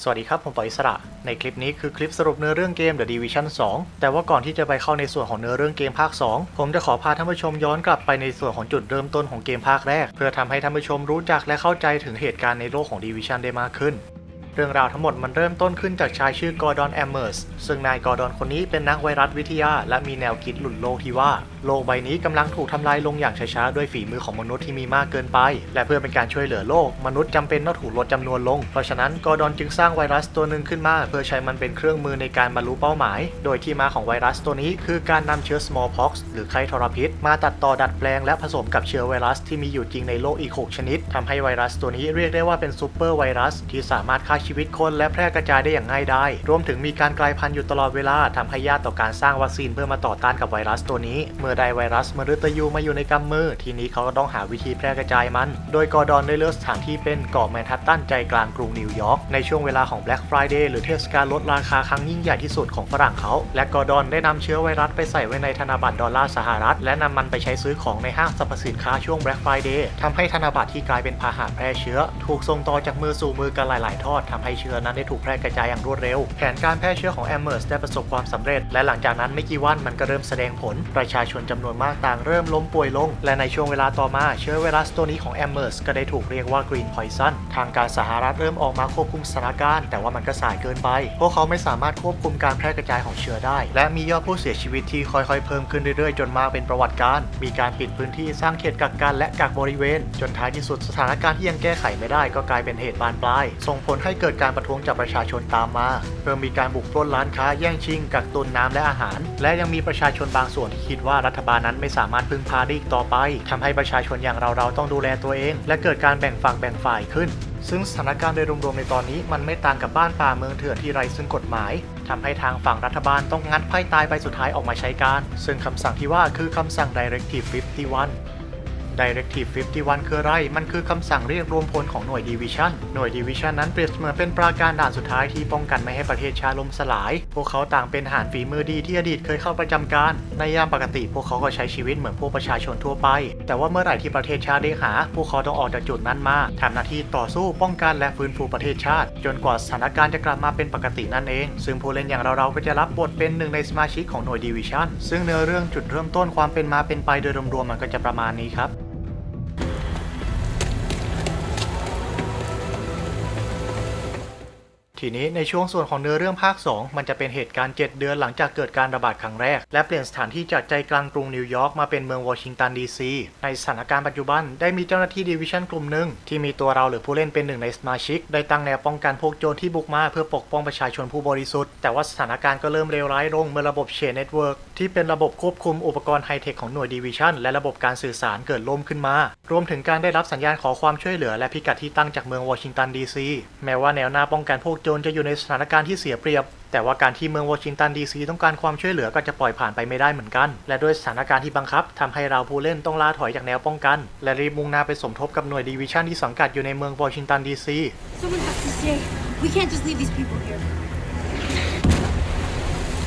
สวัสดีครับ ผมปออิสระ ในคลิปนี้คือคลิปสรุปเนื้อเรื่องเกม The Division 2 แต่ว่าก่อนที่จะไปเข้าในส่วนของเนื้อเรื่องเกมภาค 2 ผมจะขอพาท่านผู้ชมย้อนกลับไปในส่วนของจุดเริ่มต้นของเกมภาคแรก เพื่อทำให้ท่านผู้ชมรู้จักและเข้าใจถึงเหตุการณ์ในโลกของ Division ได้มากขึ้น เรื่องราวทั้งหมดมันเริ่มต้นขึ้นจากชายชื่อกอร์ดอนแอมเมอร์สซึ่งนายกอร์ดอนคนนี้เป็นนักไวรัสวิทยา และมีแนวคิดหลุดโลกที่ว่า โลกใบนี้กำลังถูกทำลายลงอย่างช้าๆ ด้วยฝีมือของมนุษย์ที่มีมากเกินไป และเพื่อเป็นการช่วยเหลือโลก มนุษย์จำเป็นต้องถูกลดจำนวนลง เพราะฉะนั้นกอร์ดอนจึงสร้างไวรัสตัวหนึ่งขึ้นมา เพื่อใช้มันเป็นเครื่องมือในการบรรลุเป้าหมาย โดยที่มาของไวรัสตัวนี้คือการนำเชื้อ smallpox หรือไข้ทรพิษ มาตัดต่อดัดแปลง และผสมกับเชื้อไวรัสที่มีอยู่จริงในโลกอีก6ชนิดทำให้ไวรัสตัวนี้เรียกได้ว่าเป็นซูเปอร์ไวรัสที่สามารถฆ่าชีวิตคนและแพร่กระจายได้อย่างง่ายดายรวมถึงมีการกลายพันธุ์อยู่ตลอดเวลาทำให้ยากต่อการสร้างวัคซีนเพื่อมาต่อต้านกับไวรัสตัวนี้ เมื่อได้ไวรัสมฤตยูมาอยู่ในกำมือ ทีนี้เขาก็ต้องหาวิธีแพร่กระจายมัน โดยกอร์ดอนได้เลือกสถานที่เป็นเกาะแมนฮัตตันใจกลางกรุงนิวยอร์กในช่วงเวลาของ Black Friday หรือเทศกาลลดราคาครั้งยิ่งใหญ่ที่สุดของฝรั่งเขาและกอร์ดอนได้นำเชื้อไวรัสไปใส่ไว้ในธนบัตรดอลลาร์สหรัฐ และนำมันไปใช้ซื้อของในห้างสรรพสินค้าช่วง Black Friday ทำให้ธนบัตรที่กลายเป็นพาหะแพร่เชื้อ ถูกส่งต่อจากมือสู่มือกันหลาย ๆ ทอดทำให้เชื้อนั้นได้ถูกแพร่กระจายอย่างรวดเร็ว แผนการแพร่เชื้อของแอมเมอร์สได้ประสบความสำเร็จ และหลังจากนั้นไม่กี่วันมันก็เริ่มแสดงผล ประชาชนจำนวนมากต่างเริ่มล้มป่วยลง และในช่วงเวลาต่อมาเชื้อไวรัสตัวนี้ของแอมเมอร์สก็ได้ถูกเรียกว่า Green Poison ทางการสหรัฐเริ่มออกมาควบคุมสถานการณ์แต่ว่ามันก็สายเกินไป พวกเขาไม่สามารถควบคุมการแพร่กระจายของเชื้อได้ และมียอดผู้เสียชีวิตที่ค่อยๆ เพิ่มขึ้นเรื่อยๆ จนมาเป็นประวัติการ มีการปิดพื้นที่สร้างเขตกักกันและกักบริเวณ จนท้ายที่สุดสถานการณ์ที่ยังแก้ไขไม่ได้ก็กลายเป็นเหตุบานปลาย ส่งผลให้เกิดการประท้วงจากประชาชนตามมาเพิ่มมีการบุกปล้นร้านค้าแย่งชิง กักตุนน้ำและอาหาร และยังมีประชาชนบางส่วนที่คิดว่ารัฐบาลนั้นไม่สามารถพึ่งพาได้อีกต่อไปทำให้ประชาชนอย่างเราๆต้องดูแลตัวเอง และเกิดการแบ่งฝักแบ่งฝ่ายขึ้น ซึ่งสถานการณ์โดยรวมๆในตอนนี้มันไม่ต่างกับบ้านป่าเมืองเถื่อนที่ไร้ซึ่งกฎหมายทำให้ทางฝั่งรัฐบาลต้องงัดไพ่ตายใบสุดท้ายออกมาใช้การ ซึ่งคำสั่งที่ว่าคือคำสั่ง Directive 51 Directive 51 คืออะไร มันคือคำสั่งเรียกรวมพลของหน่วย Division หน่วย Division นั้นเปรียบเสมือนเป็นปราการด่านสุดท้ายที่ป้องกันไม่ให้ประเทศชาติล่มสลาย พวกเขาต่างเป็นทหารฝีมือดีที่อดีตเคยเข้าประจำการ ในยามปกติพวกเขาก็ใช้ชีวิตเหมือนพวกประชาชนทั่วไป แต่ว่าเมื่อไหร่ที่ประเทศชาติได้หา พวกเขาต้องออกจากจุดนั้นมาทำหน้าที่ต่อสู้ป้องกันและฟื้นฟูประเทศชาติ จนกว่าสถานการณ์จะกลับมาเป็นปกตินั่นเอง ซึ่งผู้เล่นอย่างเราๆก็จะรับบทเป็นหนึ่งในสมาชิกของหน่วย Division ซึ่งเนื้อเรื่องจุดเริ่มต้นความเป็นมาเป็นไปโดยรวมๆมันก็จะประมาณนี้ครับ ทีนี้ในช่วงส่วนของเนื้อเรื่องภาค 2 มันจะเป็นเหตุการณ์ 7 เดือนหลังจากเกิดการระบาดครั้งแรก และเปลี่ยนสถานที่จากใจกลางกรุงนิวยอร์กมาเป็นเมืองวอชิงตันดีซีในสถานการณ์ปัจจุบันได้มีเจ้าหน้าที่ดิวิชั่นกลุ่มหนึ่งที่มีตัวเราหรือผู้เล่นเป็นหนึ่งในสมาชิก ได้ตั้งแนวป้องกันพวกโจรที่บุกมาเพื่อปกป้องประชาชนผู้บริสุทธิ์แต่ว่าสถานการณ์ก็เริ่มเลวร้ายลงเมื่อระบบเชนเน็ตเวิร์กที่เป็นระบบควบคุมอุปกรณ์ไฮเทคของหน่วยดิวิชันและระบบการสื่อสารเกิดล่มขึ้นมา รวมถึงการได้รับสัญญาณขอความช่วยเหลือและพิกัดที่ตั้งจากเมืองวอชิงตันดีซีแม้ว่าแนวหน้าป้องกันพวกโจรจะอยู่ในสถานการณ์ที่เสียเปรียบ แต่ว่าการที่เมืองวอชิงตันดีซีต้องการความช่วยเหลือก็จะปล่อยผ่านไปไม่ได้เหมือนกัน และด้วยสถานการณ์ที่บังคับทำให้เราผู้เล่นต้องล่าถอยจากแนวป้องกัน และรีบมุ่งหน้าไปสมทบกับหน่วยดิวิชันที่สังกัดอยู่ในเมืองวอชิงตันดีซี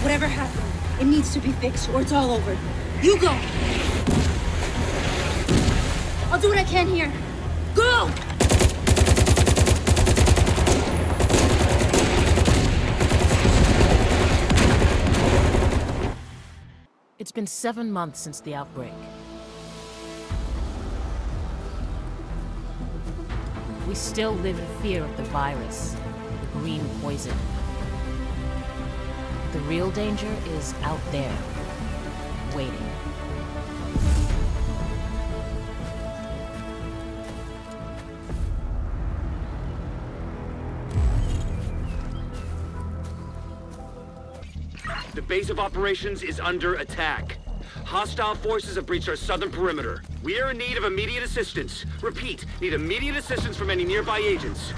Whatever happened, it needs to be fixed or it's all over. You go. I'll do what I can here. Go! It's been seven months since the outbreak. We still live in fear of the virus, the green poison. The real danger is out there, waiting. The base of operations is under attack. Hostile forces have breached our southern perimeter. We are in need of immediate assistance. Repeat, need immediate assistance from any nearby agents.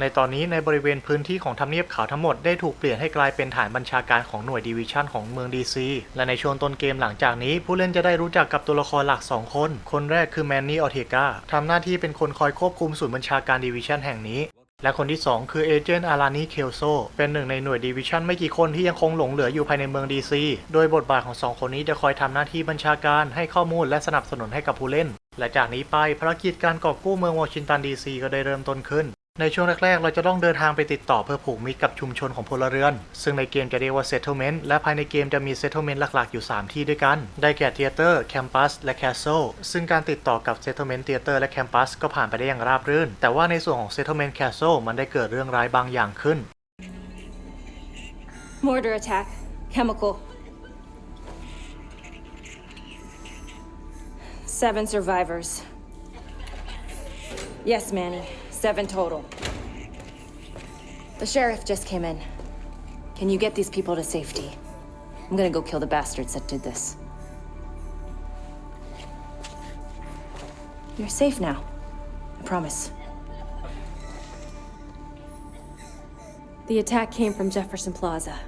ในตอนนี้ในบริเวณพื้นที่ของทำเนียบขาวทั้งหมดได้ถูกเปลี่ยนให้กลายเป็นฐานบัญชาการของหน่วยดิวิชั่นของเมืองดีซีและในช่วงต้นเกมหลังจากนี้ ผู้เล่นจะได้รู้จักกับตัวละครหลัก 2 คน คนแรกคือแมนนี่ออเทกาทำหน้าที่เป็นคนคอยควบคุมศูนย์บัญชาการดิวิชั่นแห่งนี้ และคนที่ 2 คือเอเจนต์อารานีเคลโซเป็นหนึ่งในหน่วยดิวิชั่นไม่กี่คนที่ยังคงหลงเหลืออยู่ภายในเมืองดีซีโดยบทบาทของสองคนนี้จะคอยทำหน้าที่บัญชาการให้ข้อมูลและสนับสนุนให้กับผู้เล่นและจากนี้ไปภารกิจการกอบกู้เมืองวอชิงตันดีซีก็ได้เริ่มต้นขึ้น ในช่วงแรก ๆ เราจะต้องเดินทางไปติดต่อเพื่อผูกมิตรกับชุมชนของพลเรือน ซึ่งในเกมจะเรียกว่า settlement และภายในเกมจะมี settlement หลักๆ อยู่ 3 ที่ด้วยกัน ได้แก่ theater campus และ castle ซึ่งการติดต่อกับ settlement theater และ campus ก็ผ่านไปได้อย่างราบรื่น แต่ว่าในส่วนของ settlement castle มันได้เกิดเรื่องร้ายบางอย่างขึ้น Mortar attack. Chemical. Seven survivors. Yes, Manny. Seven total. The sheriff just came in. Can you get these people to safety? I'm gonna go kill the bastards that did this. You're safe now. I promise. The attack came from Jefferson Plaza.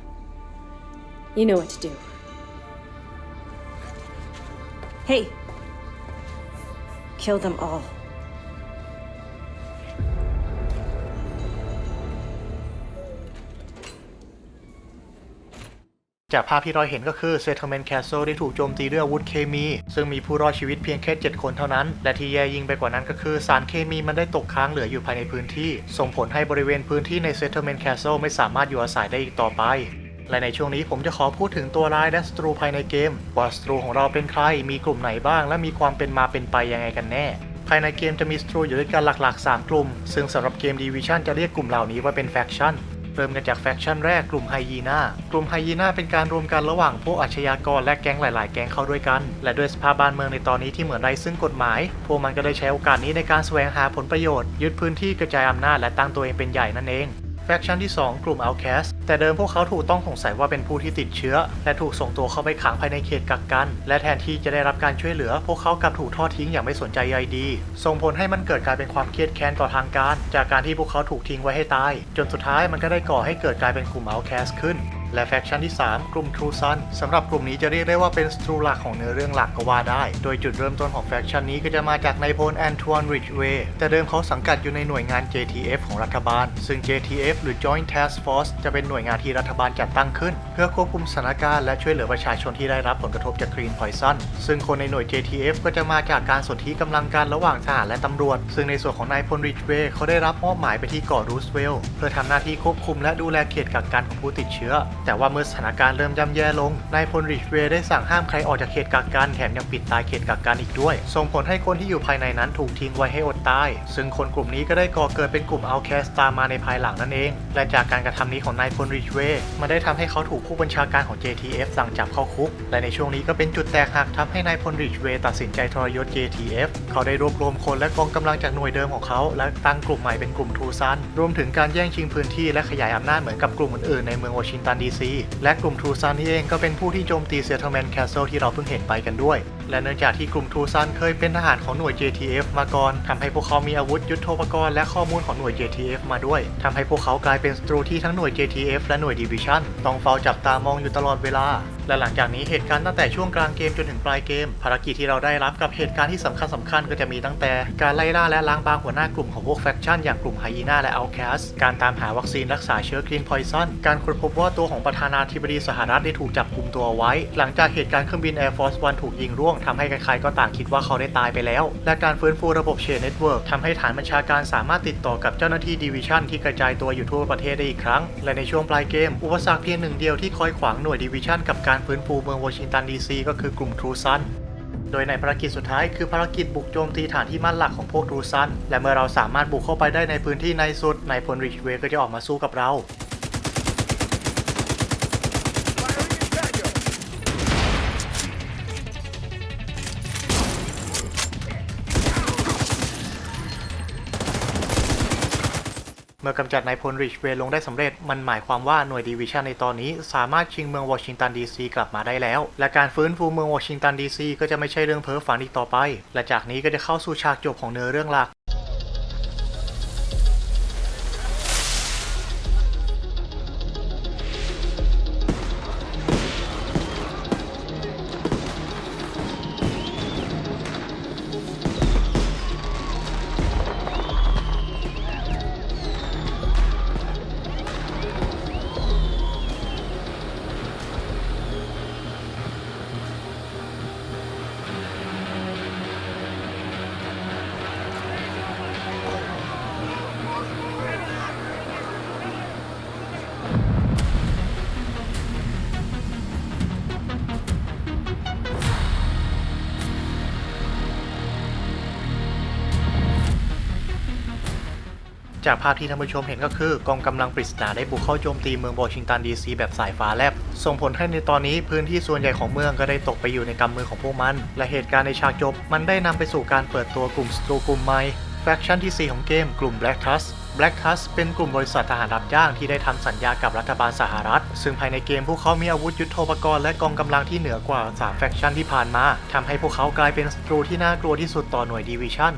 You know what to do. Hey! Kill them all. จากภาพที่เราเห็นก็คือ Settlement Castle ได้ถูกโจมตีด้วยอาวุธเคมี ซึ่งมีผู้รอดชีวิตเพียงแค่ 7 คนเท่านั้น และที่แย่ยิ่งไปกว่านั้นก็คือ สารเคมีมันได้ตกค้างเหลืออยู่ภายในพื้นที่ ส่งผลให้บริเวณพื้นที่ใน Settlement Castle ไม่สามารถอยู่อาศัยได้อีกต่อไปและในช่วงนี้ผมจะขอพูดถึงตัวร้ายและสตรูภายในเกมว่าสตรูของเราเป็นใคร มีกลุ่มไหนบ้าง และมีความเป็นมาเป็นไปยังไงกันแน่ ภายในเกมจะมีสตรูอยู่ด้วยกันหลักๆ 3 กลุ่ม ซึ่งสำหรับเกม Division จะเรียกกลุ่มเหล่านี้ว่าเป็นแฟคชั่น เริ่มกันจากแฟคชั่นแรกกลุ่มไฮยีน่ากลุ่มไฮยีน่าเป็นการรวมกันระหว่างพวกอาชญากรและแก๊งหลาย ๆ แก๊งเข้าด้วยกัน และด้วยสภาพบ้านเมืองในตอนนี้ที่เหมือนไร้ซึ่งกฎหมาย พวกมันก็ได้ใช้โอกาสนี้ในการแสวงหาผลประโยชน์ ยึดพื้นที่กระจายอำนาจและตั้งตัวเองเป็นใหญ่นั่นเองแฟคชั่นที่ 2 กลุ่ม Outcast แต่เดิมพวกเขาถูกต้องสงสัยว่าเป็นผู้ที่ติดเชื้อ และถูกส่งตัวเข้าไปขังภายในเขตกักกัน และแทนที่จะได้รับการช่วยเหลือ พวกเขากลับถูกทอดทิ้งอย่างไม่สนใจใยดี ส่งผลให้มันเกิดการเป็นความเครียดแค้นต่อทางการ จากการที่พวกเขาถูกทิ้งไว้ให้ตาย จนสุดท้ายมันก็ได้ก่อให้เกิดกลายเป็นกลุ่มเอาแคสขึ้น และแฟคชั่นที่ 3 กลุ่ม True Sun สำหรับกลุ่มนี้จะเรียกได้ว่าเป็นสตรูหลักของเนื้อเรื่องหลักก็ว่าได้ โดยจุดเริ่มต้นของแฟคชั่นนี้ก็จะมาจากนายพลแอนทวนริชเวย์แต่เดิมเขาสังกัดอยู่ในหน่วยงาน JTF ของรัฐบาล ซึ่ง JTF หรือ Joint Task Force จะเป็นหน่วยงานที่รัฐบาลจัดตั้งขึ้น เพื่อควบคุมสถานการณ์และช่วยเหลือประชาชนที่ได้รับผลกระทบจาก Green Poison ซึ่งคนในหน่วย JTF ก็จะมาจากการสนธิกำลังกันระหว่างทหารและตำรวจ ซึ่งในส่วนของนายพลริชเวย์เขาได้รับมอบหมายไปที่เกาะรูสเวลล์เพื่อทำหน้าที่ควบคุมและดูแลเขตกักกันของผู้ติดเชื้อแต่ว่าเมื่อสถานการณ์เริ่มย่ำแย่ลง นายพลริชเวย์ได้สั่งห้ามใครออกจากเขตกักกันแถมยังปิดตายเขตกักกันอีกด้วย ส่งผลให้คนที่อยู่ภายในนั้นถูกทิ้งไว้ให้อดตาย ซึ่งคนกลุ่มนี้ก็ได้ก่อเกิดเป็นกลุ่มเอาแคสตามมาในภายหลังนั่นเอง และจากการกระทำนี้ของนายพลริชเวย์มันได้ทำให้เขาถูกผู้บัญชาการของ JTF สั่งจับเข้าคุก และในช่วงนี้ก็เป็นจุดแตกหักทำให้นายพลริชเวย์ตัดสินใจทรยศ JTF เขาได้รวบรวมคนและกองกำลังจากหน่วยเดิมของเขา และตั้งกลุ่มใหม่เป็นกลุ่มทูซันรวมถึงการแย่งชิงพื้นที่และขยายอำนาจเหมือนกับกลุ่มอื่นๆในเมืองวอชิงตันดี NPC และกลุ่มทูซันนี่เองก็เป็นผู้ที่โจมตีเซ t เทอร์แมนแคสเซิลที่เราเพิ่งเห็นไปกันด้วยและเนื่องจากที่กลุ่มทูซันเคยเป็นทหารของหน่วย JTF มาก่อนทำให้พวกเขามีอาวุธยุทโธปกรณ์และข้อมูลของหน่วย JTF มาด้วยทำให้พวกเขากลายเป็นศัตรูที่ทั้งหน่วย JTF และหน่วย Division ต้องเฝ้าจับตามองอยู่ตลอดเวลา และหลังจากนี้เหตุการณ์ตั้งแต่ช่วงกลางเกมจนถึงปลายเกม ภารกิจที่เราได้รับกับเหตุการณ์ที่สำคัญสำคัญๆก็จะมีตั้งแต่ การไล่ล่าและล้างบางหัวหน้ากลุ่มของพวกแฟคชั่นอย่างกลุ่มไฮยีน่าและอัลแคสการตามหาวัคซีนรักษาเชื้อกรีนพอยซันการค้นพบว่าตัวของประธานาธิบดีสหรัฐได้ถูกจับกุมตัวไว้ หลังจากเหตุการณ์เครื่องบิน Air Force One ถูกยิงร่วงทำให้ใครๆก็ต่างคิดว่าเขาได้ตายไปแล้ว และการฟื้นฟูระบบเชนเน็ตเวิร์กทำให้ฐานบัญชาการสามารถติดต่อกับเจ้าหน้าที่ดิวิชั่นที่กระจายตัวอยู่ทั่วประเทศได้อีกครั้ง และในช่วงปลายเกม อุปสรรคเพียงหนึ่งเดียวที่คอยขวางหน่วยดิวิชั่นกับการฟื้นฟูเมืองวอชิงตันดีซีก็คือกลุ่มทรูซันโดยในภารกิจสุดท้ายคือภารกิจบุกโจมตีฐานที่มั่นหลักของพวกทรูซัน และเมื่อเราสามารถบุกเข้าไปได้ในพื้นที่ในสุดนายพลริชเวก็จะออกมาสู้กับเรา เมื่อกำจัดนายพลริชเวลงได้สำเร็จ มันหมายความว่าหน่วยดีวิชันในตอนนี้ สามารถชิงเมืองวอชิงตันดีซีกลับมาได้แล้ว และการฟื้นฟูเมืองวอชิงตันดีซีก็จะไม่ใช่เรื่องเพ้อฝันอีกต่อไป และจากนี้ก็จะเข้าสู่ฉากจบของเนื้อเรื่องหลัก จากภาพที่ท่านผู้ชมเห็นก็คือกองกำลังปริศนาได้บุกเข้าโจมตีเมืองวอชิงตันดีซีแบบสายฟ้าแลบ ส่งผลให้ในตอนนี้พื้นที่ส่วนใหญ่ของเมืองก็ได้ตกไปอยู่ในกำมือของพวกมัน และเหตุการณ์ในฉากจบ มันได้นำไปสู่การเปิดตัวกลุ่มสตรูกลุ่มใหม่แฟคชั่นที่ 4 ของเกมกลุ่ม Black Trust Black Trust เป็นกลุ่มบริษัททหารรับจ้างที่ได้ทำสัญญากับรัฐบาลสหรัฐ ซึ่งภายในเกมพวกเขามีอาวุธยุทโธปกรณ์และกองกำลังที่เหนือกว่า 3 แฟคชั่นที่ผ่านมาทำให้พวกเขากลายเป็นศัตรูที่น่ากลัวที่สุดต่อหน่วยดีวิชั่น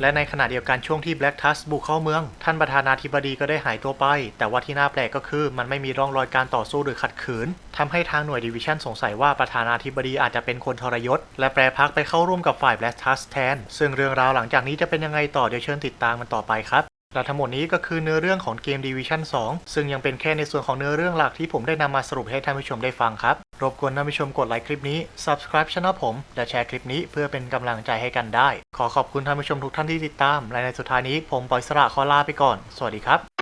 และในขณะเดียวกันช่วงที่แบล็กทัสบุกเข้าเมือง ท่านประธานาธิบดีก็ได้หายตัวไป แต่ว่าที่น่าแปลกก็คือ มันไม่มีร่องรอยการต่อสู้หรือขัดขืนทำให้ทางหน่วยดิวิชั่นสงสัยว่าประธานาธิบดีอาจจะเป็นคนทรยศ และแปรพักไปเข้าร่วมกับฝ่ายแบล็กทัสแทน ซึ่งเรื่องราวหลังจากนี้จะเป็นยังไงต่อเดี๋ยวเชิญติดตามมันต่อไปครับ และทั้งหมดนี้ก็คือเนื้อเรื่องของเกม Division 2 ซึ่งยังเป็นแค่ในส่วนของเนื้อเรื่องหลักที่ผมได้นำมาสรุปให้ท่านผู้ชมได้ฟังครับ รบกวนท่านผู้ชมกดไลค์คลิปนี้ subscribe channel ผม และแชร์คลิปนี้เพื่อเป็นกำลังใจให้กันได้ ขอขอบคุณท่านผู้ชมทุกท่านที่ติดตาม และในสุดท้ายนี้ผมปอยสระขอลาไปก่อน สวัสดีครับ